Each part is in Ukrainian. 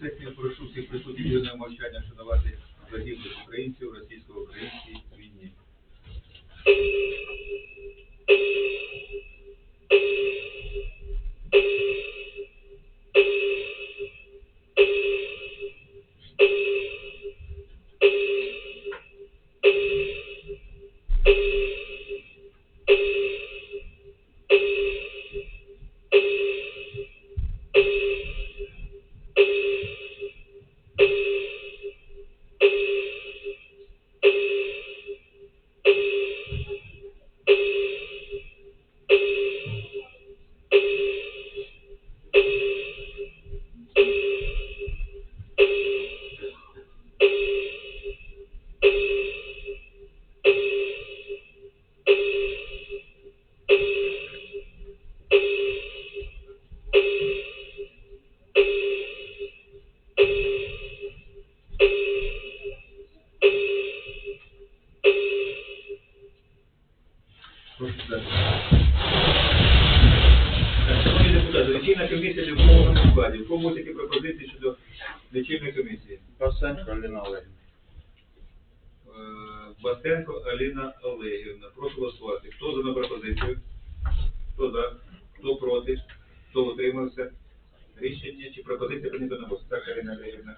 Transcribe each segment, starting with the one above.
Сесії прошу всіх присутніх мовчання шанувати Аліна Олегівна. Е, Бастенко Аліна Олегівна. Прошу голосувати. Хто за дану пропозицію? Хто за? Хто проти? Хто утримався? Рішення чи пропозиція прийнята на голосу? Так, Аліна Олегівна.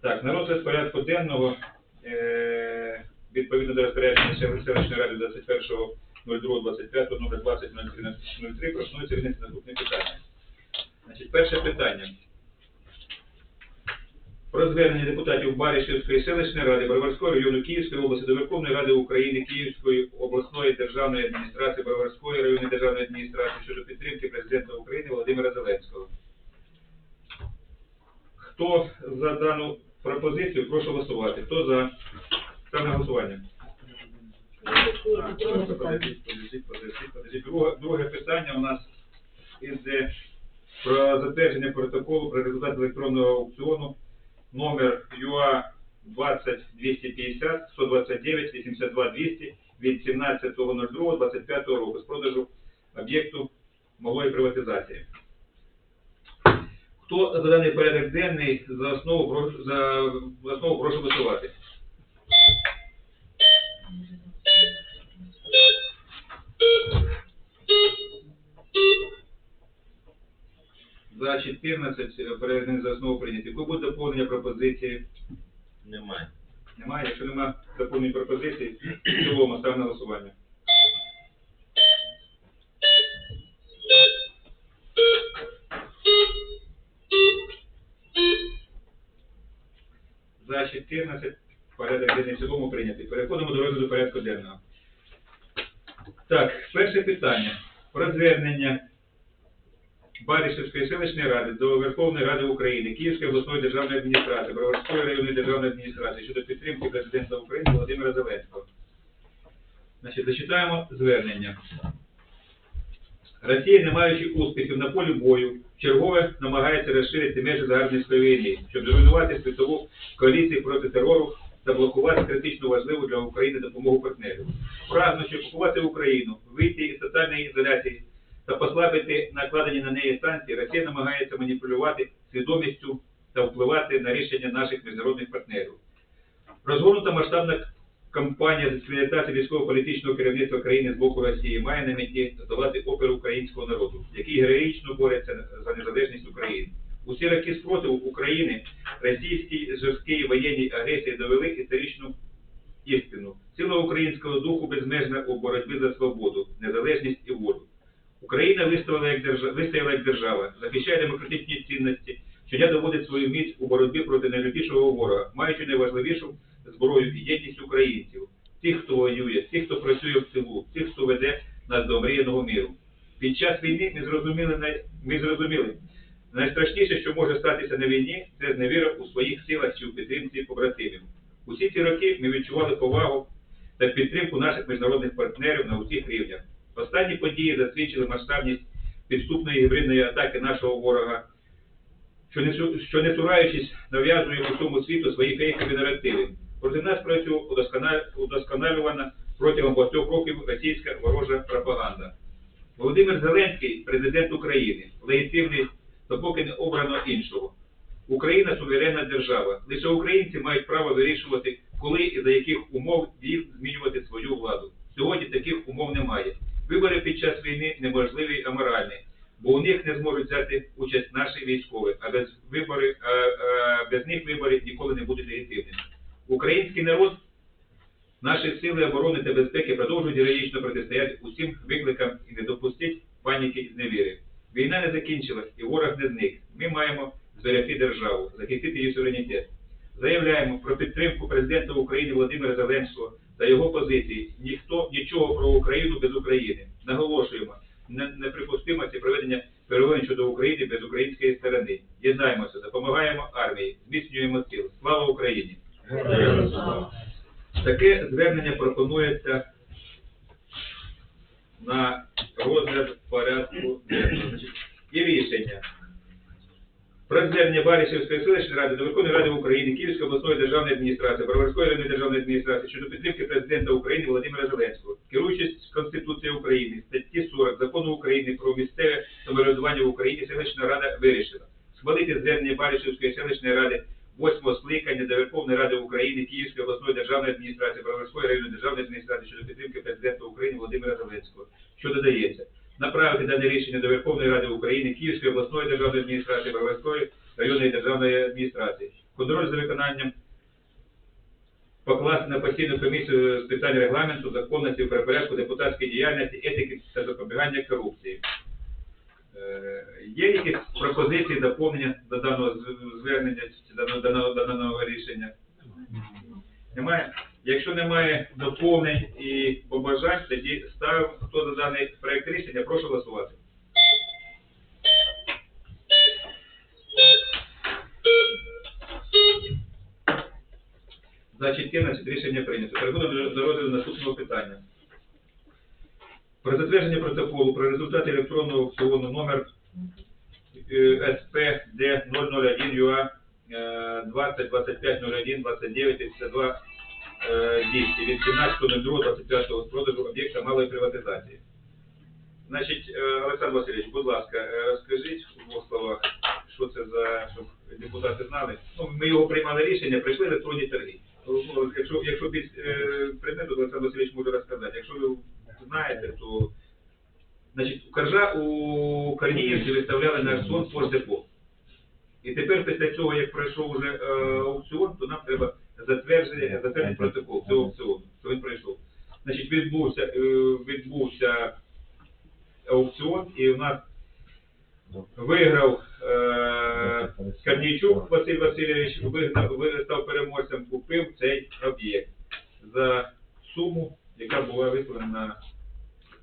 Так, на розгляд порядку денного, е, відповідно до розпорядження Сел- селищної ради 21.02.25, номер 20.03, пропонується винести наступне питання. Значить, перше питання. Про звернення депутатів Баришівської селищної ради Броварського району Київської області до Верховної Ради України Київської обласної державної адміністрації Броварської районної державної адміністрації щодо підтримки президента України Володимира Зеленського. Хто за дану пропозицію, прошу голосувати. Хто за? Став на голосування. Друге питання у нас іде про затвердження протоколу про результат електронного аукціону номер ЮА 20 250 129 82 200 від 17.02.25 року з продажу об'єкту малої приватизації. Хто за даний порядок денний за основу за, основу прошу голосувати? За 14 е, денний за основу прийняти. Буде доповнення пропозиції? Немає. Немає. Якщо немає доповнень пропозицій, в цілому став на голосування. За 14 порядок денний в цілому прийнятий. Переходимо до розгляду порядку денного. Так, перше питання. Про звернення Баришівської селищної ради до Верховної Ради України, Київської обласної державної адміністрації, Броварської районної державної адміністрації щодо підтримки президента України Володимира Зеленського. Значить, зачитаємо звернення. Росія, не маючи успіхів на полі бою, чергове намагається розширити межі загарбницької війни, щоб зруйнувати світову коаліцію проти терору та блокувати критично важливу для України допомогу партнерів. Прагнучи окупувати Україну, вийти із тотальної ізоляції та послабити накладені на неї санкції, Росія намагається маніпулювати свідомістю та впливати на рішення наших міжнародних партнерів. Розгорнута масштабна кампанія з дискредитації військово-політичного керівництва країни з боку Росії має на меті здолати опір українського народу, який героїчно бореться за незалежність України. Усі роки спротиву України російській жорсткій воєнній агресії довели історичну істину. Сила українського духу безмежна у боротьбі за свободу, незалежність і волю. Україна вистояла як держава, вистояла як держава, захищає демократичні цінності, щодня доводить свою міць у боротьбі проти найлютішого ворога, маючи найважливішу зброю і єдність українців, тих, хто воює, тих, хто працює в тилу, тих, хто веде нас до мріяного миру. Під час війни ми зрозуміли, ми зрозуміли, найстрашніше, що може статися на війні, це зневіра у своїх силах чи у підтримці побратимів. Усі ці роки ми відчували повагу та підтримку наших міжнародних партнерів на усіх рівнях. Останні події засвідчили масштабність підступної гібридної атаки нашого ворога, що не, що не цураючись нав'язує усьому світу свої фейкові наративи. Проти нас працює удосконалювана протягом багатьох років російська ворожа пропаганда. Володимир Зеленський, президент України, легітимний допоки не обрано іншого. Україна суверенна держава. Лише українці мають право вирішувати, коли і за яких умов їм змінювати свою владу. Сьогодні таких умов немає. Вибори під час війни неможливі і аморальні, бо у них не зможуть взяти участь наші військові, а без вибори, а, а без них вибори ніколи не будуть легітимними. Український народ, наші сили оборони та безпеки продовжують героїчно протистояти усім викликам і не допустити паніки і зневіри. Війна не закінчилась і ворог не зник. Ми маємо зберегти державу, захистити її суверенітет. Заявляємо про підтримку президента України Володимира Зеленського та його позиції. Ніхто нічого про Україну без України. Наголошуємо, не- неприпустимо це проведення переговорів щодо України без української сторони. Єднаємося, допомагаємо армії, зміцнюємо сил. Слава Україні! Таке звернення пропонується на розгляд порядку денного. І рішення. Про звернення Баришівської селищної ради до Верховної Ради України, Київської обласної державної адміністрації, Броварської районної державної адміністрації щодо підтримки президента України Володимира Зеленського, керуючись Конституцією України, статті 40 Закону України про місцеве самоврядування в Україні, селищна рада вирішила схвалити звернення Баришівської селищної ради восьмого скликання до Верховної Ради України, Київської обласної державної адміністрації, Броварської районної державної адміністрації щодо підтримки президента України Володимира Зеленського, що додається. Направити дане рішення до Верховної Ради України, Київської обласної державної адміністрації, Броварської районної державної адміністрації. Контроль за виконанням покласти на постійну комісію з питань регламенту, законності, порядку депутатської діяльності, етики та запобігання корупції. Е, Є якісь пропозиції доповнення до даного звернення до даного рішення? Немає? Якщо немає доповнень і побажань, тоді ставимо, хто за даний проект рішення, прошу голосувати. За 14 рішення прийнято. Переходимо до розгляду наступного питання. Про затвердження протоколу про результати електронного аукціону номер е, СП Д 001 ЮА 20 25 01 29 52 е, 200 від 17.02.25 з продажу об'єкта малої приватизації. Значить, е, Олександр Васильович, будь ласка, е, розкажіть в двох словах, що це за, щоб депутати знали. Ну, ми його приймали рішення, прийшли електронні торги. Ну, якщо, якщо без е, предмету, Олександр Васильович може розказати. Якщо ви знаєте, то значить, Коржа у Корніївці виставляли на аукціон Фордепо. І тепер після цього, як пройшов уже аукціон, то нам треба затвердження, затвердити протокол цього аукціону, що він пройшов. Значить, відбувся, е, відбувся аукціон, і у нас виграв е, Корнійчук Василь Васильович, вигнав, ви- став переможцем, купив цей об'єкт за суму, яка була вислана на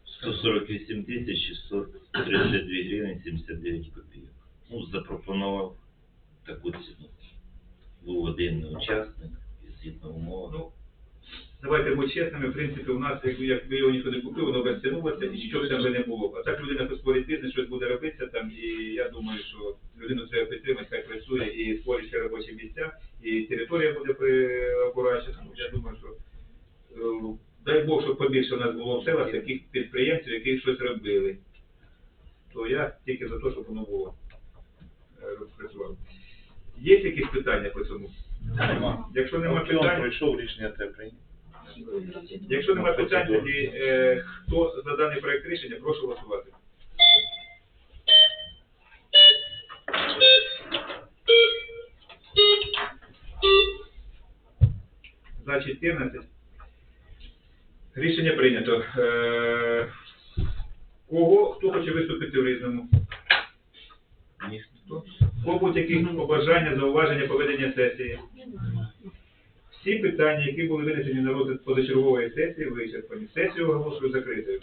148 тисяч 632 гривень 79 копійок. Ну, запропонував таку ціну. Був один учасник згідно умов. Ну, давайте будь чесними, в принципі, у нас, якби, якби його ніхто не купив, воно розтягнулося і нічого там вже не було. А так людина створить бізнес, щось буде робитися там, і я думаю, що людину треба підтримати, хай працює і створить ще робочі місця, і територія буде прибурачена. Ну, Я думаю, що е, дай Бог, щоб побільше у нас було в селах таких підприємців, які щось робили. То я тільки за те, щоб воно було е. Є якісь питання по цьому? Нема. Якщо немає питань, пройшов, рішення треба прийняти. Якщо немає питань, тоді е, хто за даний проект рішення, прошу голосувати. За 14. Рішення прийнято. Е, кого, хто хоче виступити в різному? Будуть якісь побажання, зауваження поведення сесії? Всі питання, які були винесені на розгляд позачергової сесії, вичерпані. Сесію оголошую закритою.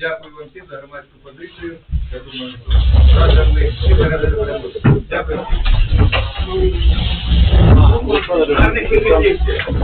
Дякую вам всім за громадську позицію. Я думаю, що ми всі перегляди. Дякую.